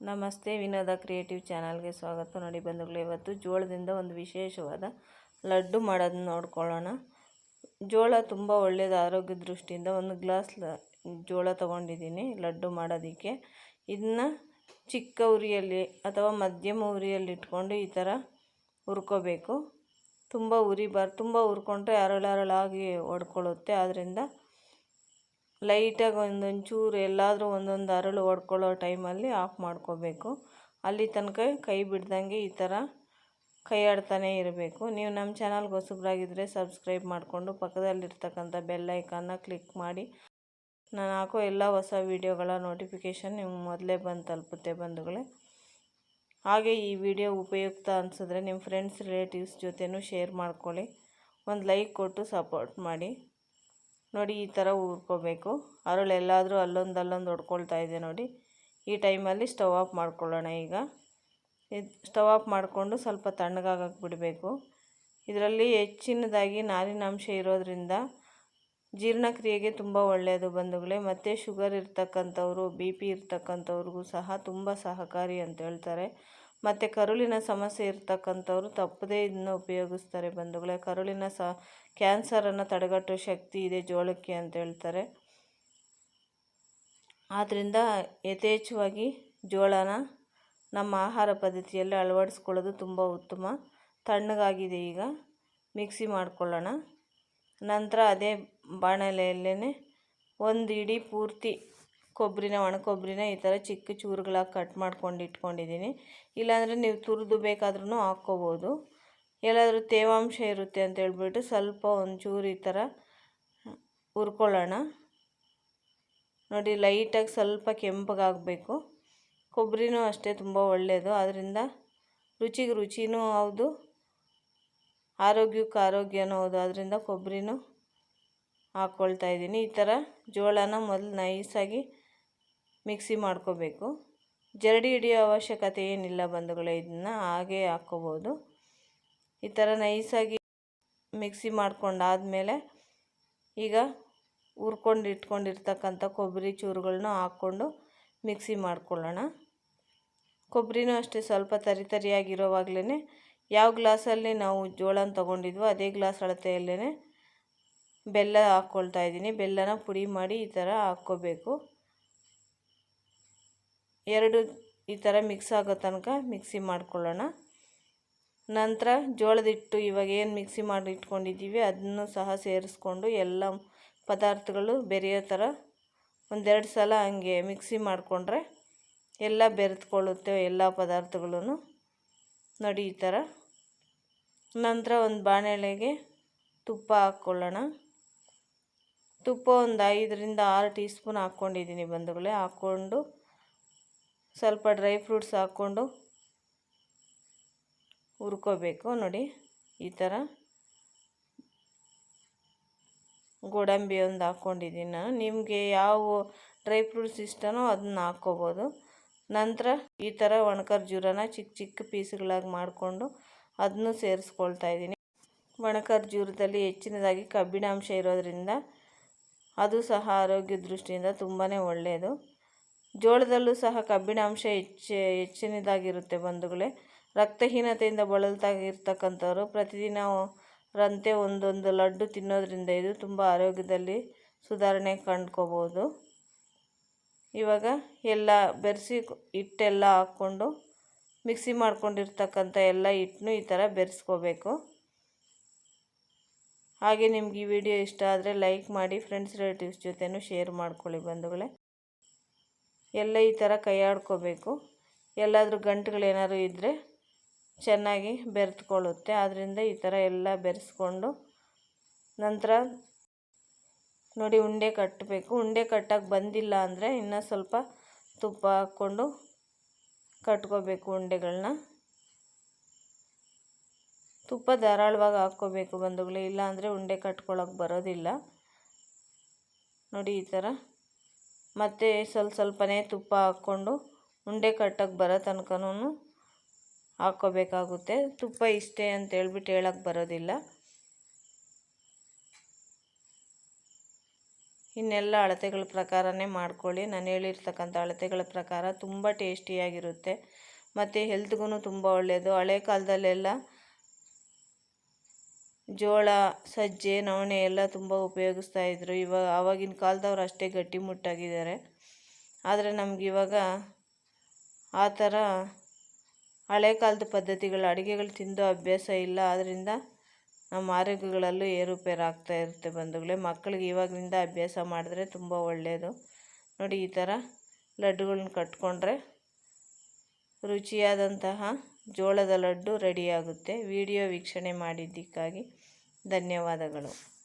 ನಮಸ್ತೆ ವಿನೋದ ಕ್ರಿಯೇಟಿವ್ ಚಾನಲ್ಗೆ ಸ್ವಾಗತ. ನೋಡಿ ಬಂಧುಗಳು, ಇವತ್ತು ಜೋಳದಿಂದ ಒಂದು ವಿಶೇಷವಾದ ಲಡ್ಡು ಮಾಡೋದನ್ನ ನೋಡ್ಕೊಳ್ಳೋಣ. ಜೋಳ ತುಂಬ ಒಳ್ಳೆಯದು ಆರೋಗ್ಯ ದೃಷ್ಟಿಯಿಂದ ಒಂದು ಗ್ಲಾಸ್ ಜೋಳ ತೊಗೊಂಡಿದ್ದೀನಿ ಲಡ್ಡು ಮಾಡೋದಕ್ಕೆ. ಇದನ್ನ ಚಿಕ್ಕ ಉರಿಯಲ್ಲಿ ಅಥವಾ ಮಧ್ಯಮ ಉರಿಯಲ್ಲಿ ಇಟ್ಕೊಂಡು ಈ ಥರ ಹುರ್ಕೋಬೇಕು. ತುಂಬ ಉರಿಬಾರ್ದು ತುಂಬ ಹುರ್ಕೊಂಡ್ರೆ ಅರಳು ಅರಳಾಗಿ ಒಡ್ಕೊಳ್ಳುತ್ತೆ ಆದ್ದರಿಂದ ಲೈಟಾಗಿ ಒಂದೊಂದು ಚೂರು ಎಲ್ಲಾದರೂ ಒಂದೊಂದು ಅರಳು ಹೊಡ್ಕೊಳ್ಳೋ ಟೈಮಲ್ಲಿ ಆಫ್ ಮಾಡ್ಕೋಬೇಕು. ಅಲ್ಲಿ ತನಕ ಕೈ ಬಿಡ್ದಂಗೆ ಈ ಥರ ಕೈ ಆಡ್ತಾನೇ ಇರಬೇಕು. ನೀವು ನಮ್ಮ ಚಾನಲ್ಗೆ ಹೊಸಬ್ರಾಗಿದ್ದರೆ ಸಬ್ಸ್ಕ್ರೈಬ್ ಮಾಡಿಕೊಂಡು ಪಕ್ಕದಲ್ಲಿರ್ತಕ್ಕಂಥ ಬೆಲ್ ಕ್ಲಿಕ್ ಮಾಡಿ. ನಾನು ಹಾಕೋ ಎಲ್ಲ ಹೊಸ ವೀಡಿಯೋಗಳ ನೋಟಿಫಿಕೇಷನ್ ನಿಮ್ಮ ಮೊದಲೇ ಬಂದು ತಲುಪುತ್ತೆ ಬಂಧುಗಳೇ. ಹಾಗೆ ಈ ವಿಡಿಯೋ ಉಪಯುಕ್ತ ಅನಿಸಿದ್ರೆ ನಿಮ್ಮ ಫ್ರೆಂಡ್ಸ್, ರಿಲೇಟಿವ್ಸ್ ಜೊತೆನೂ ಶೇರ್ ಮಾಡ್ಕೊಳ್ಳಿ. ಒಂದು ಲೈಕ್ ಕೊಟ್ಟು ಸಪೋರ್ಟ್ ಮಾಡಿ. ನೋಡಿ ಈ ಥರ ಹುರ್ಕೋಬೇಕು. ಅರಳು ಎಲ್ಲಾದರೂ ಅಲ್ಲೊಂದು ಅಲ್ಲೊಂದು ಹೊಡ್ಕೊಳ್ತಾ ಇದೆ ನೋಡಿ. ಈ ಟೈಮಲ್ಲಿ ಸ್ಟವ್ ಆಫ್ ಮಾಡ್ಕೊಳ್ಳೋಣ ಈಗ. ಇದು ಸ್ಟವ್ ಆಫ್ ಮಾಡಿಕೊಂಡು ಸ್ವಲ್ಪ ತಣ್ಣಗಾಗಕ್ಕೆ ಬಿಡಬೇಕು. ಇದರಲ್ಲಿ ಹೆಚ್ಚಿನದಾಗಿ ನಾರಿನಾಂಶ ಇರೋದರಿಂದ ಜೀರ್ಣಕ್ರಿಯೆಗೆ ತುಂಬ ಒಳ್ಳೆಯದು ಬಂಧುಗಳೇ. ಮತ್ತು ಶುಗರ್ ಇರ್ತಕ್ಕಂಥವ್ರು, ಬಿ ಪಿ ಇರ್ತಕ್ಕಂಥವ್ರಿಗೂ ಸಹ ತುಂಬ ಸಹಕಾರಿ ಅಂತ ಹೇಳ್ತಾರೆ. ಮತ್ತು ಕರುಳಿನ ಸಮಸ್ಯೆ ಇರ್ತಕ್ಕಂಥವ್ರು ತಪ್ಪದೇ ಇದನ್ನು ಉಪಯೋಗಿಸ್ತಾರೆ ಬಂಧುಗಳೇ. ಕರುಳಿನ ಸ, ಕ್ಯಾನ್ಸರನ್ನು ತಡೆಗಟ್ಟುವ ಶಕ್ತಿ ಇದೆ ಜೋಳಕ್ಕೆ ಅಂತ ಹೇಳ್ತಾರೆ. ಆದ್ದರಿಂದ ಯಥೇಚ್ಛವಾಗಿ ಜೋಳನ ನಮ್ಮ ಆಹಾರ ಪದ್ಧತಿಯಲ್ಲಿ ಅಳವಡಿಸ್ಕೊಳ್ಳೋದು ತುಂಬ ಉತ್ತಮ. ತಣ್ಣಗಾಗಿದೆ ಈಗ. ಮಿಕ್ಸಿ ಮಾಡಿಕೊಳ್ಳೋಣ. ನಂತರ ಅದೇ ಬಾಣಲೆಯಲ್ಲೇ ಒಂದು ಇಡೀ ಪೂರ್ತಿ ಕೊಬ್ಬರಿನ ಒಣ ಕೊಬ್ಬರಿನ ಈ ಥರ ಚಿಕ್ಕ ಚೂರುಗಳಾಗಿ ಕಟ್ ಮಾಡ್ಕೊಂಡು ಇಟ್ಕೊಂಡಿದ್ದೀನಿ. ಇಲ್ಲಾಂದರೆ ನೀವು ತುರಿದು ಬೇಕಾದ್ರೂ ಹಾಕ್ಕೋಬೋದು. ಎಲ್ಲಾದರೂ ತೇವಾಂಶ ಇರುತ್ತೆ ಅಂತ ಹೇಳ್ಬಿಟ್ಟು ಸ್ವಲ್ಪ ಒಂಚೂರು ಈ ಥರ ಹುರ್ಕೊಳ್ಳೋಣ. ನೋಡಿ, ಲೈಟಾಗಿ ಸ್ವಲ್ಪ ಕೆಂಪಗಾಗಬೇಕು ಕೊಬ್ಬರಿನೂ ಅಷ್ಟೇ ತುಂಬ ಒಳ್ಳೆಯದು. ಅದರಿಂದ ರುಚಿಗೆ ರುಚಿನೂ ಹೌದು, ಆರೋಗ್ಯಕ್ಕೆ ಆರೋಗ್ಯನೂ ಹೌದು. ಅದರಿಂದ ಕೊಬ್ಬರಿನೂ ಹಾಕ್ಕೊಳ್ತಾ ಇದ್ದೀನಿ. ಈ ಥರ ಜೋಳನ ಮೊದಲು ನೈಸಾಗಿ ಮಿಕ್ಸಿ ಮಾಡ್ಕೋಬೇಕು. ಜರಡಿ ಹಿಡಿಯೋ ಅವಶ್ಯಕತೆ ಏನಿಲ್ಲ ಬಂಧುಗಳೇ, ಇದನ್ನು ಹಾಗೇ ಹಾಕ್ಕೋಬೋದು. ಈ ಥರ ನೈಸಾಗಿ ಮಿಕ್ಸಿ ಮಾಡ್ಕೊಂಡಾದಮೇಲೆ ಈಗ ಹುರ್ಕೊಂಡು ಇಟ್ಕೊಂಡಿರ್ತಕ್ಕಂಥ ಕೊಬ್ಬರಿ ಚೂರುಗಳನ್ನ ಹಾಕ್ಕೊಂಡು ಮಿಕ್ಸಿ ಮಾಡ್ಕೊಳ್ಳೋಣ. ಕೊಬ್ಬರಿನೂ ಅಷ್ಟೇ, ಸ್ವಲ್ಪ ತರಿ ತರಿಯಾಗಿರೋವಾಗಲೇ ಯಾವ ಗ್ಲಾಸಲ್ಲಿ ನಾವು ಜೋಳನ ತೊಗೊಂಡಿದ್ವೋ ಅದೇ ಗ್ಲಾಸ್ ಅಳತೆಯಲ್ಲೇ ಬೆಲ್ಲ ಹಾಕ್ಕೊಳ್ತಾ ಇದ್ದೀನಿ. ಬೆಲ್ಲನ ಪುಡಿ ಮಾಡಿ ಈ ಥರ ಹಾಕ್ಕೋಬೇಕು. ಎರಡು ಈ ಥರ ಮಿಕ್ಸ್ ಆಗೋ ತನಕ ಮಿಕ್ಸಿ ಮಾಡ್ಕೊಳ್ಳೋಣ. ನಂತರ ಜೋಳದ ಹಿಟ್ಟು ಇವಾಗ ಏನು ಮಿಕ್ಸಿ ಮಾಡಿ ಇಟ್ಕೊಂಡಿದ್ದೀವಿ ಅದನ್ನು ಸಹ ಸೇರಿಸ್ಕೊಂಡು ಎಲ್ಲ ಪದಾರ್ಥಗಳು ಬೆರೆಯೋ ಥರ ಒಂದೆರಡು ಸಲ ಹಂಗೆ ಮಿಕ್ಸಿ ಮಾಡಿಕೊಂಡ್ರೆ ಎಲ್ಲ ಬೆರೆತ್ಕೊಳ್ಳುತ್ತೆ ಎಲ್ಲ ಪದಾರ್ಥಗಳೂ ನೋಡಿ ಈ ಥರ. ನಂತರ ಒಂದು ಬಾಣಲೆಗೆ ತುಪ್ಪ ಹಾಕ್ಕೊಳ್ಳೋಣ. ತುಪ್ಪ ಒಂದು ಐದರಿಂದ ಆರು ಟೀ ಸ್ಪೂನ್ ಹಾಕ್ಕೊಂಡಿದ್ದೀನಿ ಬಂಧುಗಳೇ. ಹಾಕ್ಕೊಂಡು ಸ್ವಲ್ಪ ಡ್ರೈ ಫ್ರೂಟ್ಸ್ ಹಾಕ್ಕೊಂಡು ಹುರ್ಕೋಬೇಕು ನೋಡಿ ಈ ಥರ. ಗೋಡಂಬಿ ಒಂದು ಹಾಕ್ಕೊಂಡಿದ್ದೀನಿ ನಾನು. ನಿಮಗೆ ಯಾವ ಡ್ರೈ ಫ್ರೂಟ್ಸ್ ಇಷ್ಟನೋ ಅದನ್ನ ಹಾಕ್ಕೋಬೋದು. ನಂತರ ಈ ಥರ ಒಣ ಖರ್ಜೂರನ ಚಿಕ್ಕ ಚಿಕ್ಕ ಪೀಸ್ಗಳಾಗಿ ಮಾಡಿಕೊಂಡು ಅದನ್ನು ಸೇರಿಸ್ಕೊಳ್ತಾ ಇದ್ದೀನಿ. ಒಣ ಖರ್ಜೂರದಲ್ಲಿ ಹೆಚ್ಚಿನದಾಗಿ ಕಬ್ಬಿಣಾಂಶ ಇರೋದರಿಂದ ಅದು ಸಹ ಆರೋಗ್ಯ ದೃಷ್ಟಿಯಿಂದ ತುಂಬಾ ಒಳ್ಳೆಯದು. ಜೋಳದಲ್ಲೂ ಸಹ ಕಬ್ಬಿಣಾಂಶ ಹೆಚ್ಚು, ಹೆಚ್ಚಿನದಾಗಿರುತ್ತೆ ಬಂಧುಗಳೇ. ರಕ್ತಹೀನತೆಯಿಂದ ಬಳಲ್ತಾ ಇರ್ತಕ್ಕಂಥವ್ರು ಪ್ರತಿದಿನ ರಂತೆ ಒಂದೊಂದು ಲಡ್ಡು ತಿನ್ನೋದ್ರಿಂದ ಇದು ತುಂಬ ಆರೋಗ್ಯದಲ್ಲಿ ಸುಧಾರಣೆ ಕಂಡ್ಕೋಬೋದು. ಇವಾಗ ಎಲ್ಲ ಬೆರೆಸಿ ಹಿಟ್ಟೆಲ್ಲ ಹಾಕ್ಕೊಂಡು ಮಿಕ್ಸಿ ಮಾಡ್ಕೊಂಡಿರ್ತಕ್ಕಂಥ ಎಲ್ಲ ಹಿಟ್ಟನ್ನು ಈ ಥರ ಬೆರೆಸ್ಕೋಬೇಕು. ಹಾಗೆ ನಿಮ್ಗೆ ಈ ವಿಡಿಯೋ ಇಷ್ಟ ಆದರೆ ಲೈಕ್ ಮಾಡಿ ಫ್ರೆಂಡ್ಸ್ ರಿಲೇಟಿವ್ಸ್ ಜೊತೆನೂ ಶೇರ್ ಮಾಡ್ಕೊಳ್ಳಿ ಬಂಧುಗಳೇ. ಎಲ್ಲ ಈ ಥರ ಕೈ ಆಡ್ಕೋಬೇಕು ಎಲ್ಲಾದರೂ ಗಂಟುಗಳೇನಾದ್ರು ಇದ್ದರೆ ಚೆನ್ನಾಗಿ ಬೆರೆತ್ಕೊಳ್ಳುತ್ತೆ. ಆದ್ದರಿಂದ ಈ ಥರ ಎಲ್ಲ ಬೆರೆಸ್ಕೊಂಡು ನಂತರ ನೋಡಿ ಉಂಡೆ ಕಟ್ಟಬೇಕು. ಉಂಡೆ ಕಟ್ಟಕ್ಕೆ ಬಂದಿಲ್ಲ ಅಂದರೆ ಇನ್ನೂ ಸ್ವಲ್ಪ ತುಪ್ಪ ಹಾಕ್ಕೊಂಡು ಕಟ್ಕೋಬೇಕು ಉಂಡೆಗಳನ್ನ ತುಪ್ಪ ಧಾರಾಳವಾಗಿ ಹಾಕ್ಕೋಬೇಕು ಬಂಧುಗಳು. ಇಲ್ಲ ಅಂದರೆ ಉಂಡೆ ಕಟ್ಕೊಳ್ಳೋಕೆ ಬರೋದಿಲ್ಲ. ನೋಡಿ ಈ ಥರ ಮತ್ತು ಸ್ವಲ್ಪ ಸ್ವಲ್ಪನೇ ತುಪ್ಪ ಹಾಕ್ಕೊಂಡು ಉಂಡೆ ಕಟ್ಟಕ್ಕೆ ಬರೋ ತನಕನೂ ಹಾಕ್ಕೋಬೇಕಾಗುತ್ತೆ. ತುಪ್ಪ ಇಷ್ಟೇ ಅಂತ ಹೇಳ್ಬಿಟ್ಟು ಹೇಳಕ್ಕೆ ಬರೋದಿಲ್ಲ. ಇನ್ನೆಲ್ಲ ಅಳತೆಗಳ ಪ್ರಕಾರನೇ ಮಾಡ್ಕೊಳ್ಳಿ. ನಾನು ಹೇಳಿರ್ತಕ್ಕಂಥ ಅಳತೆಗಳ ಪ್ರಕಾರ ತುಂಬ ಟೇಸ್ಟಿಯಾಗಿರುತ್ತೆ. ಮತ್ತು ಹೆಲ್ತ್ಗೂ ತುಂಬ ಒಳ್ಳೆಯದು ಹಳೆ ಕಾಲದಲ್ಲೆಲ್ಲ ಜೋಳ, ಸಜ್ಜೆ, ನವಣೆ ಎಲ್ಲ ತುಂಬ ಉಪಯೋಗಿಸ್ತಾ ಇದ್ದರು ಇವಾಗ, ಆವಾಗಿನ ಕಾಲ್ದವ್ರು ಅಷ್ಟೇ ಗಟ್ಟಿಮುಟ್ಟಾಗಿದ್ದಾರೆ ಆದರೆ ನಮ್ಗೆ ಇವಾಗ ಆ ಥರ ಹಳೆ ಕಾಲದ ಪದ್ಧತಿಗಳು, ಅಡುಗೆಗಳು ತಿಂದು ಅಭ್ಯಾಸ ಇಲ್ಲ. ಆದ್ದರಿಂದ ನಮ್ಮ ಆರೋಗ್ಯಗಳಲ್ಲೂ ಏರುಪೇರು ಆಗ್ತಾ ಇರುತ್ತೆ ಬಂಧುಗಳೇ. ಮಕ್ಕಳಿಗೆ ಇವಾಗಿನಿಂದ ಅಭ್ಯಾಸ ಮಾಡಿದ್ರೆ ತುಂಬ ಒಳ್ಳೆಯದು ನೋಡಿ, ಈ ಥರ ಲಡ್ಡುಗಳನ್ನ ಕಟ್ಕೊಂಡ್ರೆ ರುಚಿಯಾದಂತಹ ಜೋಳದ ಲಡ್ಡು ರೆಡಿಯಾಗುತ್ತೆ ವಿಡಿಯೋ ವೀಕ್ಷಣೆ ಮಾಡಿದ್ದಕ್ಕಾಗಿ. ಧನ್ಯವಾದಗಳು.